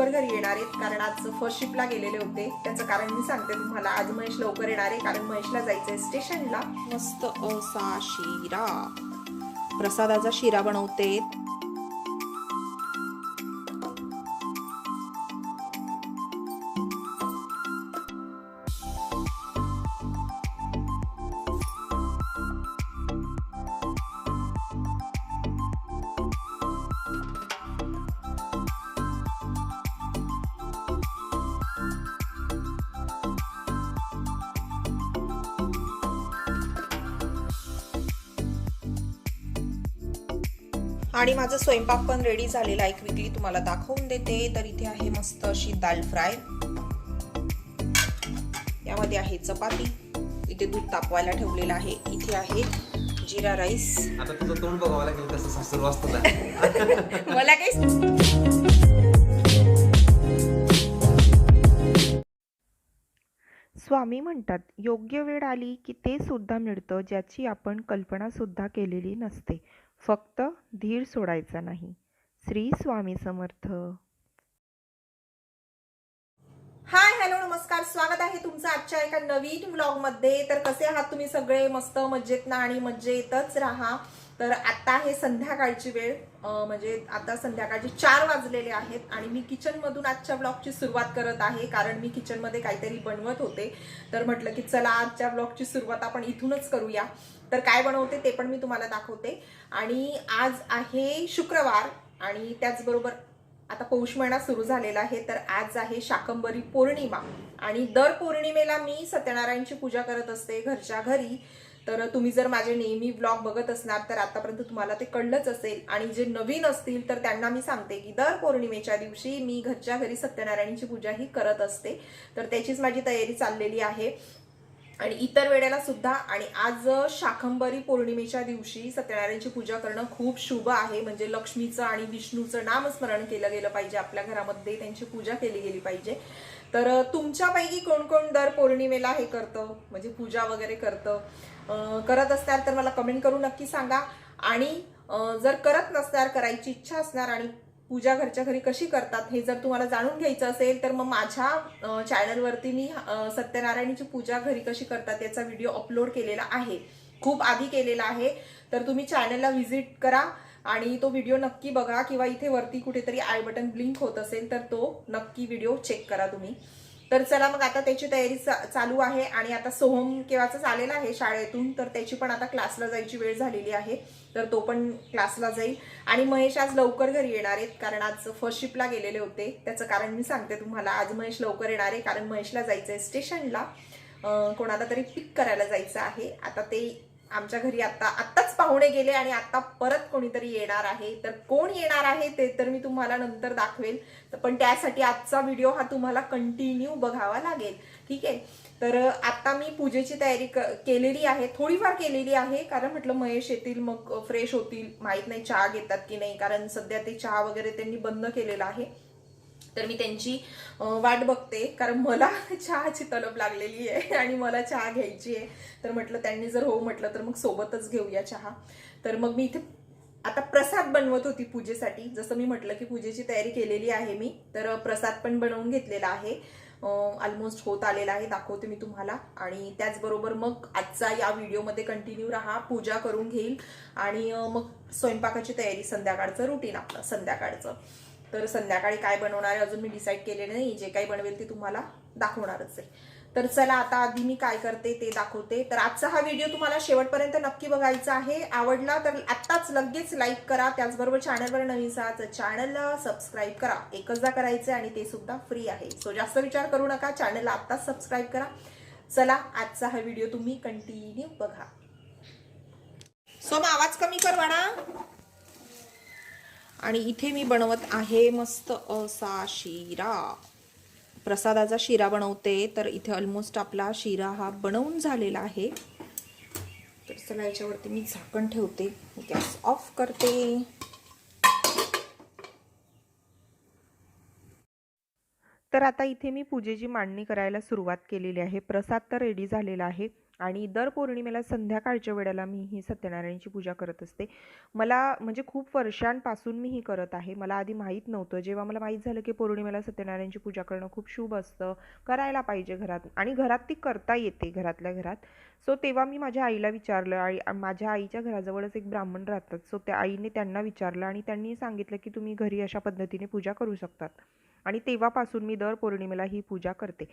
लवकर घरी येणार आहेत कारण आज फर्स्ट शिपला गेलेले होते. त्याचं कारण मी सांगते तुम्हाला. आज महेश लवकर येणार आहे कारण महेशला जायचंय स्टेशनला मस्त असा शिरा. प्रसादाचा शिरा बनवते आणि माझं स्वयंपाक पण रेडी झालेला आहे. क्विकली तुम्हाला दाखवून देते. तर इथे आहे मस्त अशी दाल फ्राय. यामध्ये आहे चपाती. इथे दूध तापवायला ठेवलेलं आहे. इथे आहे जिरा राईस. आता तुझं तोंड बघावं लागेल कसं सासरू असतं. मला काही स्वामी म्हणतात योग्य वेळ आली की ते सुद्धा मिळतं ज्याची आपण कल्पना सुद्धा केलेली नसते. फक्त धीर सोडायचा नाही. श्री स्वामी समर्थ. हाय हॅलो नमस्कार. स्वागत आहे तुमचं आजच्या एका नवीन ब्लॉगमध्ये तर कसे आहात तुम्ही सगळे? मस्त मज्जेत ना आणि मज्जेतच राहा. तर आता आहे संध्याकाळची वेळ. म्हणजे आता संध्याकाळचे चार वाजलेले आहेत आणि मी किचनमधून आजच्या ब्लॉगची सुरुवात करत आहे कारण मी किचनमध्ये काहीतरी बनवत होते. तर म्हटलं की चला आजच्या ब्लॉगची सुरुवात आपण इथूनच करूया. तर काय बनवते ते पण मी तुम्हाला दाखवते. आणि आज आहे शुक्रवार आणि त्याचबरोबर आता पौष महिना सुरू झालेला आहे तर आज आहे शाकंबरी पौर्णिमा. आणि दर पौर्णिमेला मी सत्यनारायणची पूजा करत असते घरच्या घरी. तर तुम्ही जर माझे नेहमी ब्लॉग बघत असणार तर आतापर्यंत तुम्हाला ते कळलंच असेल. आणि जे नवीन असतील तर त्यांना मी सांगते की दर पौर्णिमेच्या दिवशी मी घरच्या घरी सत्यनारायणची पूजा ही करत असते. तर त्याचीच माझी तयारी चाललेली आहे. आणि इतर वेळेला सुद्धा आणि आज शाखंबरी पौर्णिमेच्या दिवशी सत्यनारायणची पूजा करणं खूप शुभ आहे. म्हणजे लक्ष्मीचं आणि विष्णूचं नामस्मरण केलं गेलं पाहिजे. आपल्या घरामध्ये त्यांची पूजा केली गेली पाहिजे. तर तुमच्यापैकी कोण कोण दर पौर्णिमेला हे करतं? म्हणजे पूजा वगैरे करतं? करत असणार तर मला कमेंट करून नक्की सांगा. आणि जर करत नसणार करायची इच्छा असणार आणि पूजा घरच्या घरी कशी करतात हे जर तुम्हाला जाणून घ्यायचं असेल तर मग माझ्या चॅनलवरती मी सत्यनारायणीची सत्यनारायणची पूजा घरी कशी करतात याचा व्हिडिओ अपलोड केलेला आहे. खूप आधी केलेला आहे. तर तुम्ही चॅनलला व्हिजिट करा आणि तो व्हिडिओ नक्की बघा किंवा इथे वरती कुठेतरी आय बटन ब्लिंक होत असेल तर तो नक्की व्हिडिओ चेक करा तुम्ही. तर चला मग आता त्याची तयारी चा- चालू आहे आणि आता सोहम केव्हाचाच आलेला आहे शाळेतून तर त्याची पण आता क्लासला जायची वेळ झालेली आहे तर तो पण क्लासला जाईल. आणि महेश आज लवकर घरी येणार आहेत कारण आज फर्स्ट शिपला गेलेले होते. त्याचं कारण मी सांगते तुम्हाला आज महेश लवकर येणार आहे कारण महेशला जायचं आहे स्टेशनला कोणाला तरी पिक करायला जायचं आहे. आता ते आमच्या घरी आता आत्ताच पाहुणे गेले आणि आता परत कोणीतरी येणार आहे. तर कोण येणार आहे ते तर मी तुम्हाला नंतर दाखवेल. तर पण त्यासाठी आजचा व्हिडिओ हा तुम्हाला कंटिन्यू बघावा लागेल. ठीक आहे? तर आता मी पूजेची तयारी केलेली आहे. थोडीफार केलेली आहे. कारण म्हटलं महेश येतील मग फ्रेश होतील. माहीत नाही चहा घेतात की नाही. कारण सध्या ते चहा वगैरे त्यांनी बंद केलेला आहे. तर मी त्यांची वाट बघते. कारण मला चहाची तलब लागलेली आहे आणि मला चहा घ्यायची आहे. तर म्हटलं त्यांनी जर हो म्हटलं तर मग सोबतच घेऊया चहा. तर मग मी इथे आता प्रसाद बनवत होती पूजेसाठी. जसं मी म्हटलं की पूजेची तयारी केलेली आहे मी तर प्रसाद पण बनवून घेतलेला आहे. ऑलमोस्ट होत आलेला आहे. दाखवते मी तुम्हाला. आणि त्याचबरोबर मग आजचा या व्हिडिओमध्ये कंटिन्यू राहा पूजा करून घेईल. आणि मग स्वयंपाकाची तयारी संध्याकाळचं रुटीन आपलं संध्याकाळचं. तर संध्याकाळी काय बनवणार आहे अजून मी डिसाईड केलेलं नाही. जे काही बनवेल ते तुम्हाला दाखवणारच आहे. तर चला आता आधी मी काय करते ते दाखवते. तर आजचा हा व्हिडिओ तुम्हाला शेवटपर्यंत नक्की बघायचा आहे. आवडला तर आत्ताच लगेच लाईक करा. त्याचबरोबर चॅनलवर नवीन सहा तर चॅनलला सबस्क्राईब करा. एकचदा करायचं आणि ते सुद्धा फ्री आहे. सो जास्त विचार करू नका. चॅनलला आत्ताच सबस्क्राईब करा. चला आजचा हा व्हिडिओ तुम्ही कंटिन्यू बघा. सो मग आवाज कमी कर वाडा आणि इथे मी बनवत आहे मस्त असा शिरा. प्रसादाचा शिरा बनवते तर इथे ऑलमोस्ट आपला शिरा हा बनवून झालेला आहे. तर चला याच्यावरती मी झाकण ठेवते. गॅस ऑफ करते. तर आता इथे मी पूजेची मांडणी करायला सुरुवात केलेली आहे. प्रसाद तर रेडी झालेला आहे. आणि दर पौर्णिमेला संध्याकाळच्या वेळेला मी ही सत्यनारायणची पूजा करत असते. मला म्हणजे खूप वर्षांपासून मी ही करत आहे. मला आधी माहीत नव्हतं. जेव्हा मला माहीत झालं की पौर्णिमेला सत्यनारायणची पूजा करणं खूप शुभ असतं करायला पाहिजे घरात आणि घरात ती करता येते घरातल्या घरात. सो तेव्हा मी माझ्या आईला विचारलं आई माझ्या आईच्या घराजवळच एक ब्राह्मण राहतात. सो त्या आईने त्यांना विचारलं आणि त्यांनी सांगितलं की तुम्ही घरी अशा पद्धतीने पूजा करू शकतात. आणि तेव्हापासून मी दर पौर्णिमेला ही पूजा करते.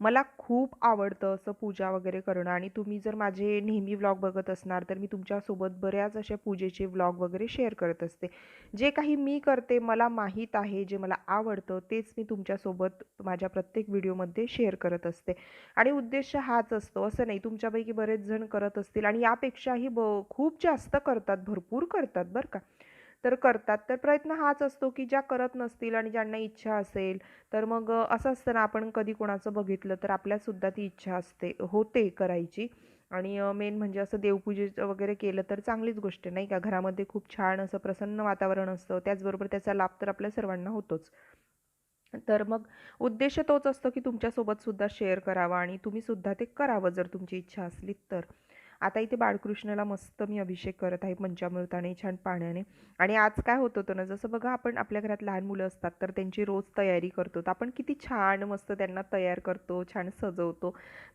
मला खूप आवडतं असं पूजा वगैरे करणं आणि तुम्ही जर माझे नेहमी व्लॉग बघत असणार तर मी तुमच्यासोबत बऱ्याच अशा पूजेचे व्लॉग वगैरे शेअर करत असते. जे काही मी करते मला माहीत आहे जे मला आवडतं तेच मी तुमच्यासोबत माझ्या प्रत्येक व्हिडिओमध्ये शेअर करत असते. आणि उद्देश हाच असतो असं नाही तुमच्यापैकी बरेच जण करत असतील आणि यापेक्षाही ब खूप जास्त करतात भरपूर करतात बरं का. तर करतात. तर प्रयत्न हाच असतो की ज्या करत नसतील आणि ज्यांना इच्छा असेल तर मग असं असतं ना आपण कधी कोणाचं बघितलं तर आपल्यासुद्धा ती इच्छा असते होते करायची. आणि मेन म्हणजे असं देवपूजेचं वगैरे केलं तर चांगलीच गोष्ट आहे, नाही का? घरामध्ये खूप छान असं प्रसन्न वातावरण असतं त्याचबरोबर त्याचा लाभ तर आपल्या सर्वांना होतोच. तर मग उद्देश तोच असतो की तुमच्यासोबत सुद्धा शेअर करावा आणि तुम्ही सुद्धा ते करावं जर तुमची इच्छा असली तर. आता इथे बाळकृष्णाला मस्त मी अभिषेक करत आहे पंचामृताने छान पाण्याने आणि आज काय होत होतं ना जसं बघा आपण आपल्या घरात लहान मुलं असतात तर त्यांची रोज तयारी करतो. तर आपण किती छान मस्त त्यांना तयार करतो छान सजवतो.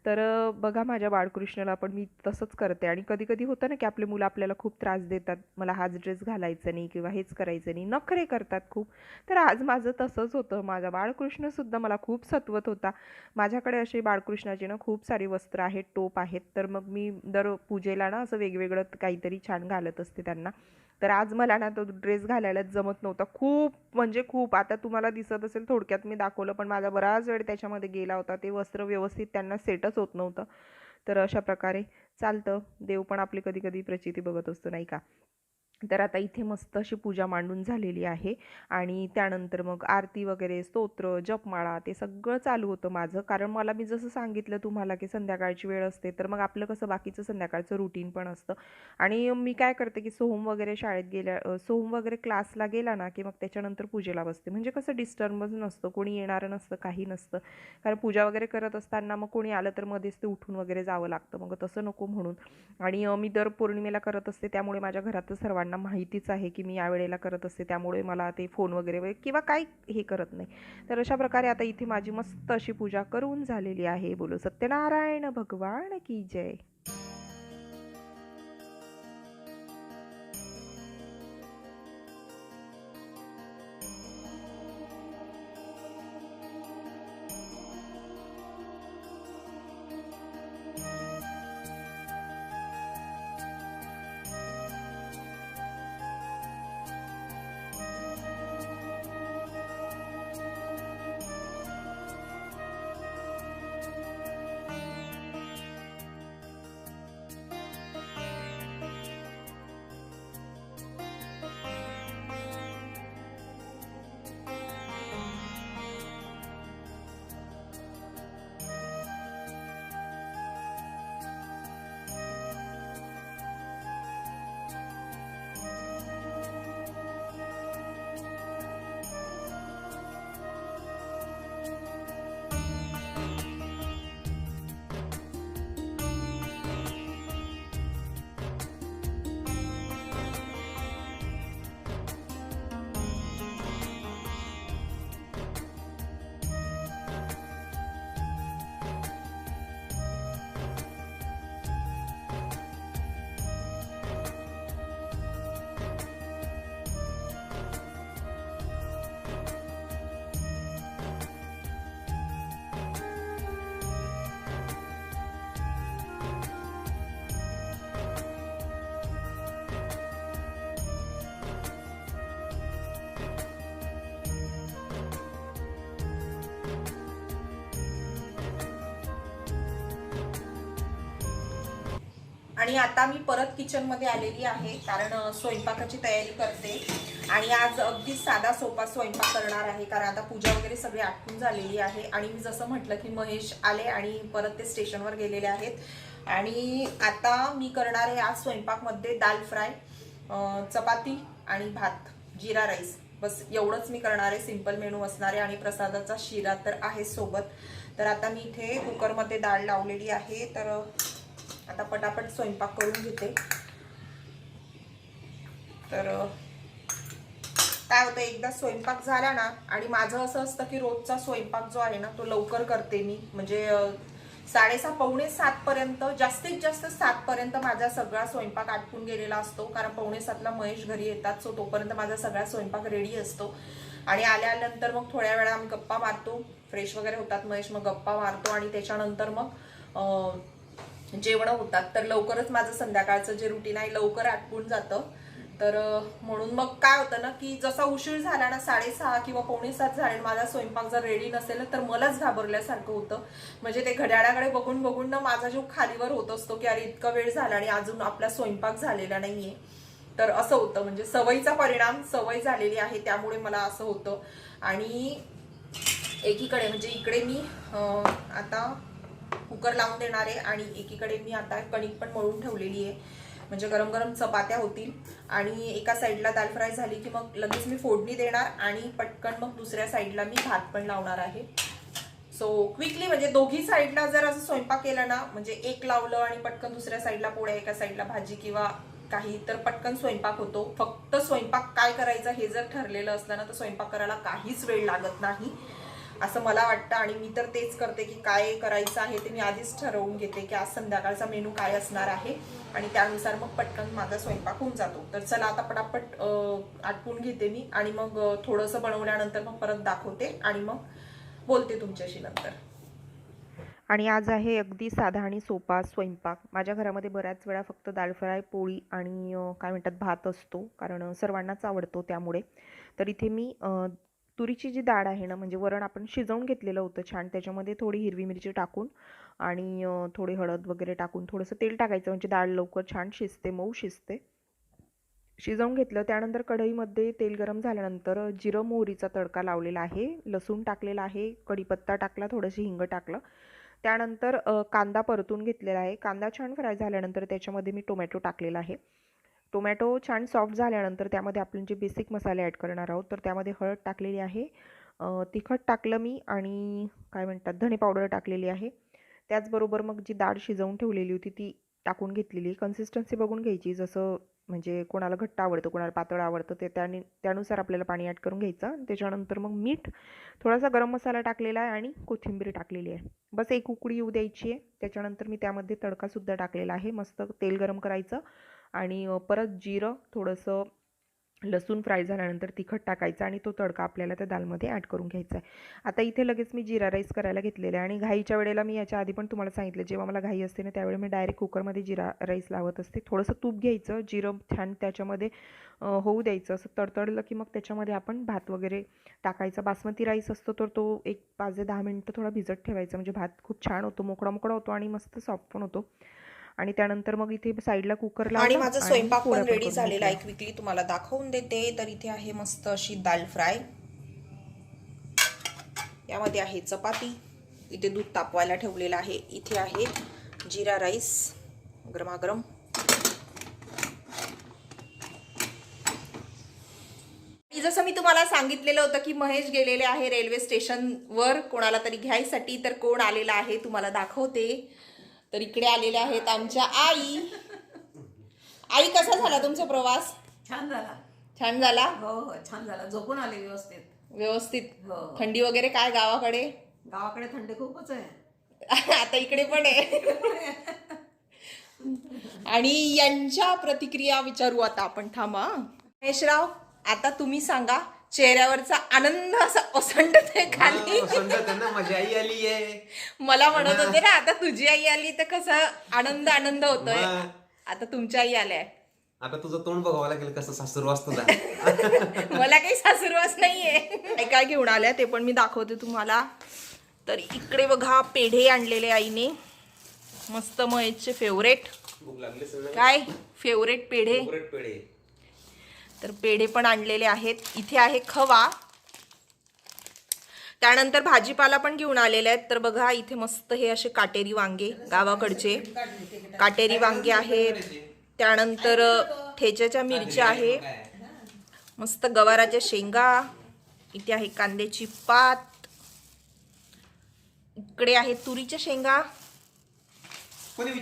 तर बघा माझ्या बाळकृष्णाला पण मी तसंच करते. आणि कधी कधी होतं ना की आपले मुलं आपल्याला खूप त्रास देतात. मला हाच ड्रेस घालायचा नाही किंवा हेच करायचं नाही. नखरे करतात खूप. तर आज माझं तसंच होतं. माझा बाळकृष्णसुद्धा मला खूप सत्वत होता. माझ्याकडे असे बाळकृष्णाचे ना खूप सारी वस्त्र आहेत टोप आहेत. तर मग मी दर पूजेला ना असं वेगवेगळं काहीतरी छान घालत असते त्यांना. तर आज मला ना तो ड्रेस घालायलाच जमत नव्हता. खूप म्हणजे खूप. आता तुम्हाला दिसत असेल थोडक्यात मी दाखवलं पण माझा बराच वेळ त्याच्यामध्ये गेला होता. ते वस्त्र व्यवस्थित त्यांना सेटच होत नव्हतं. तर अशा प्रकारे चालतं. देव पण आपली कधी कधी प्रचिती बघत असतो नाही का? तर आता इथे मस्त अशी पूजा मांडून झालेली आहे. आणि त्यानंतर मग आरती वगैरे स्तोत्र जपमाळा ते सगळं चालू होतं माझं. कारण मला मी जसं सांगितलं तुम्हाला की संध्याकाळची वेळ असते तर मग आपलं कसं बाकीचं संध्याकाळचं रुटीन पण असतं. आणि मी काय करते की सोहम वगैरे शाळेत गेल्या सोहम वगैरे क्लासला गेला ना की मग त्याच्यानंतर पूजेला बसते. म्हणजे कसं डिस्टर्बन्स नसतं कोणी येणारं नसतं काही नसतं. कारण पूजा वगैरे करत असताना मग कोणी आलं तर मध्येच ते उठून वगैरे जावं लागतं. मग तसं नको म्हणून. आणि मी दर पौर्णिमेला करत असते त्यामुळे माझ्या घरात सर्वांना माहितीच आहे की मी यावेळेला करत असते त्यामुळे मला ते फोन वगैरे वगैरे किंवा काही हे करत नाही. तर अशा प्रकारे आता इथे माझी मस्त अशी पूजा करून झालेली आहे. बोलो सत्यनारायण भगवान की जय. आणि आता मी परत किचनमध्ये आलेली आहे कारण स्वयंपाकाची तयारी करते. आणि आज अगदी साधा सोपा स्वयंपाक करणार आहे कारण आता पूजा वगैरे सगळी आटून झालेली आहे. आणि मी जसं म्हटलं की महेश आले आणि परत ते स्टेशनवर गेलेले आहेत. आणि आता मी करणार आहे आज स्वयंपाकमध्ये दाल फ्राय चपाती आणि भात जिरा राईस. बस एवढंच मी करणार आहे सिंपल मेनू असणार आहे आणि प्रसादाचा शिरा तर आहे सोबत. तर आता मी इथे कुकरमध्ये डाळ लावलेली आहे. तर आता पटापट स्वयंपाक करून घेते. तर काय होतं एकदा स्वयंपाक झाला ना आणि माझं असं असतं की रोजचा स्वयंपाक जो आहे ना तो लवकर करते मी. म्हणजे साडेसहा पावणे सातपर्यंत जास्तीत जास्त सातपर्यंत माझा सगळा स्वयंपाक आटपून गेलेला असतो. कारण पावणे सातला महेश घरी येतात सो तोपर्यंत माझा सगळा स्वयंपाक रेडी असतो. आणि आल्यानंतर मग थोड्या वेळा आम्ही गप्पा मारतो. फ्रेश वगैरे होतात महेश मग गप्पा मारतो आणि त्याच्यानंतर मग जेवणं होतात तर लवकरच माझं संध्याकाळचं जे रुटीन आहे लवकर आटपून जातं. तर म्हणून मग काय होतं ना की जसा उशीर झाला ना साडेसहा किंवा पावणे सात झाले आणि माझा स्वयंपाक जर रेडी नसेल ना, तर मलाच घाबरल्यासारखं होतं. म्हणजे ते घड्याळाकडे बघून बघून ना माझा जीव खालीवर होत असतो की अरे इतका वेळ झाला आणि अजून आपला स्वयंपाक झालेला नाहीये. तर असं होतं. म्हणजे सवयीचा परिणाम सवय झालेली आहे त्यामुळे मला असं होतं. आणि एकीकडे म्हणजे इकडे मी आता कुकर लावून देणार आहे आणि एकीकडे मी आता कणिक पण मळून ठेवलेली आहे. म्हणजे गरम गरम चपात्या होतील. आणि एका साईडला दाल फ्राय झाली की मग लगेच मी फोडणी देणार आणि पटकन मग दुसऱ्या साईडला मी भात पण लावणार आहे. सो क्विकली म्हणजे दोघी साईडला जर असं स्वयंपाक केला ना म्हणजे एक लावलं आणि पटकन दुसऱ्या साईडला पोळ्या एका साईडला भाजी किंवा काही तर पटकन स्वयंपाक होतो. फक्त स्वयंपाक काय करायचा हे जर ठरलेलं असलं ना तर स्वयंपाक करायला काहीच वेळ लागत नाही. असं मला वाटतं आणि मी तर तेच करते की काय करायचं आहे ते मी आधीच ठरवून घेते की आज संध्याकाळचा मेनू काय असणार आहे. आणि त्यानुसार मग पटकन माझा स्वयंपाक होऊन जातो. तर चला आता पटापट आटपून घेते मी आणि मग थोडंसं बनवल्यानंतर मग परत दाखवते आणि मग बोलते तुमच्याशी नंतर. आणि आज आहे अगदी साधा आणि सोपा स्वयंपाक. माझ्या घरामध्ये बऱ्याच वेळा फक्त दाल फ्राय पोळी आणि काय म्हणतात भात असतो. कारण सर्वांनाच आवडतो त्यामुळे. तर इथे मी तुरीची जी डाळ आहे ना म्हणजे वरण आपण शिजवून घेतलेलं होतं छान त्याच्यामध्ये थोडी हिरवी मिरची टाकून आणि थोडी हळद वगैरे टाकून थोडंसं तेल टाकायचं म्हणजे डाळ लवकर छान शिजते मऊ शिजते. शिजवून घेतलं त्यानंतर कढईमध्ये तेल गरम झाल्यानंतर जिरं मोहरीचा तडका लावलेला आहे लसूण टाकलेला आहे कढीपत्ता टाकला थोडंसं हिंग टाकलं. त्यानंतर कांदा परतून घेतलेला आहे कांदा छान फ्राय झाल्यानंतर त्याच्यामध्ये मी टोमॅटो टाकलेला आहे. टोमॅटो छान सॉफ्ट झाल्यानंतर त्यामध्ये आपण जे बेसिक मसाले ॲड करणार आहोत तर त्यामध्ये हळद टाकलेली आहे. तिखट टाकलं मी आणि काय म्हणतात धणे पावडर टाकलेली आहे. त्याचबरोबर मग जी डाळ शिजवून ठेवलेली होती ती टाकून घेतलेली कन्सिस्टन्सी बघून घ्यायची जसं म्हणजे कोणाला घट्ट आवडतं कोणाला पातळ आवडतं ते त्याने त्यानुसार आपल्याला पाणी ॲड करून घ्यायचं. त्याच्यानंतर मग मीठ थोडासा गरम मसाला टाकलेला आहे आणि कोथिंबीर टाकलेली आहे. बस एक उकडी येऊ द्यायची आहे. त्याच्यानंतर मी त्यामध्ये तडकासुद्धा टाकलेला आहे. मस्त तेल गरम करायचं. आणि परत जिरं थोडंसं लसूण फ्राय झाल्यानंतर तिखट टाकायचं आणि तो तडका आपल्याला त्या दालमध्ये ॲड करून घ्यायचा आहे. आता इथे लगेच मी जिरा राईस करायला घेतलेला आहे आणि घाईच्या वेळेला मी याच्या आधी पण तुम्हाला सांगितलं जेव्हा मला घाई असते ना त्यावेळी मी डायरेक्ट कुकरमध्ये जिरा राईस लावत असते. थोडंसं तूप घ्यायचं जिरं छान त्याच्यामध्ये होऊ द्यायचं. असं तडतडलं की मग त्याच्यामध्ये आपण भात वगैरे टाकायचा. बासमती राईस असतो तर तो एक पाच ते दहा मिनटं थोडा भिजत ठेवायचा. म्हणजे भात खूप छान होतो मोकळा मोकळा होतो आणि मस्त सॉफ्ट पण होतो. आणि त्यानंतर मग इथे साईडला कुकर आणि माझा स्वयंपाक पण रेडी झालेला आहे. क्विकली तुम्हाला दाखवून देते. तर इथे आहे मस्त अशी दाल फ्राय. यामध्ये आहे चपाती. इथे दूध तापवायला ठेवलेलं आहे. इथे आहे जिरा राईस गरमागरम. जसं मी तुम्हाला सांगितलेलं होतं की महेश गेलेले आहे रेल्वे स्टेशनवर. कोणाला तरी घ्यायसाठी तर कोण आलेला आहे तुम्हाला दाखवते. तर इकडे आलेले आहेत आमच्या आई. आई कसा झाला तुमचा प्रवास? छान झाला. छान झाला? हो हो छान झाला. झोपून आले व्यवस्थित. व्यवस्थित. हो. थंडी वगैरे काय गावाकडे? गावाकडे थंडी खूपच आहे. आता इकडे पण आहे. आणि यांच्या प्रतिक्रिया विचारू आता आपण. थांबा महेशराव आता तुम्ही सांगा चेहऱ्यावरचा आनंद असा ओसंडतोय खाली. माझी आई आली आहे. मला म्हणत होते ना आता तुझी आई आली तर कसं आनंद आनंद होतोय. आता तुमच्या आई आल्या. आता तुझं तोंड बघावं लागेल कसं सासूर वाचतो मला काही सासुरवास नाहीये. काय काय घेऊन आल्या ते पण मी दाखवते तुम्हाला. तर इकडे बघा पेढे आणलेले आईने. मस्त महेशचे फेवरेट काय? फेवरेट पेढे. फेवरेट पेढे. तर पेढे पण आणलेले आहेत. इथे आहे खवा. त्यानंतर भाजीपाला पण घेऊन आलेले आहेत. तर बघा इथे मस्त हे असे काटेरी वांगे गावाकडचे. काटेरी वांगे आहेत. त्यानंतर ठेच्याच्या मिरच्या आहे. मस्त गवाराच्या शेंगा. इथे आहे कांद्याची पात. इकडे आहे तुरीच्या शेंगा.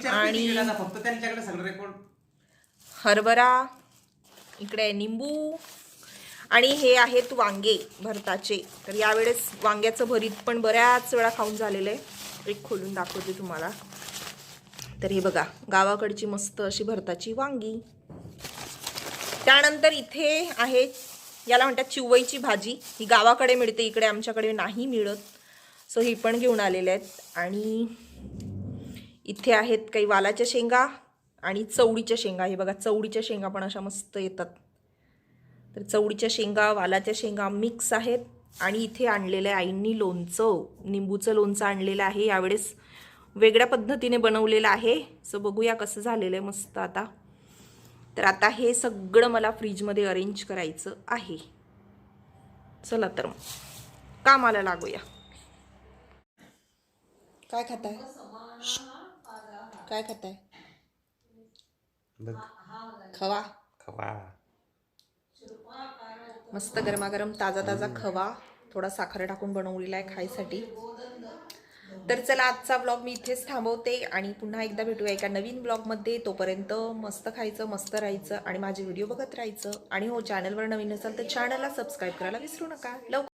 आणि- हरभरा. इकडे आहे निंबू. आणि हे आहेत वांगे भरताचे. तर यावेळेस वांग्याचं भरीत पण बऱ्याच वेळा खाऊन झालेलं आहे. एक खोलून दाखवते तुम्हाला. तर हे बघा गावाकडची मस्त अशी भरताची वांगी. त्यानंतर इथे आहे याला म्हणतात चिवईची भाजी. ही गावाकडे मिळते इकडे आमच्याकडे नाही मिळत. सो ही पण घेऊन आलेले आहेत. आणि इथे आहेत काही वालाच्या शेंगा. आणि चवडीच्या शेंगा हे बघा चवडीच्या शेंगा पण अशा मस्त येतात. तर चवडीच्या शेंगा वालाच्या शेंगा मिक्स आहेत आणि इथे आणलेलं आहे आईंनी लोणचं निंबूचं लोणचं आणलेलं आहे. यावेळेस वेगळ्या पद्धतीने बनवलेलं आहे. सो बघूया कसं झालेलं आहे मस्त आता. तर आता हे सगळं मला फ्रीजमध्ये अरेंज करायचं आहे. चला तर मग कामाला लागूया. काय खाताय? काय खाताय? खवा. खवा. मस्त गरमागरम ताजा ताजा खवा. थोडा साखर टाकून बनवलेला आहे खायसाठी. तर चला आजचा ब्लॉग मी इथेच थांबवते आणि पुन्हा एकदा भेटूया एका नवीन ब्लॉगमध्ये तोपर्यंत मस्त खायचं मस्त राहायचं आणि माझे व्हिडिओ बघत राहायचं. आणि हो चॅनलवर नवीन असाल तर चॅनलला सबस्क्राईब करायला विसरू नका. लवकर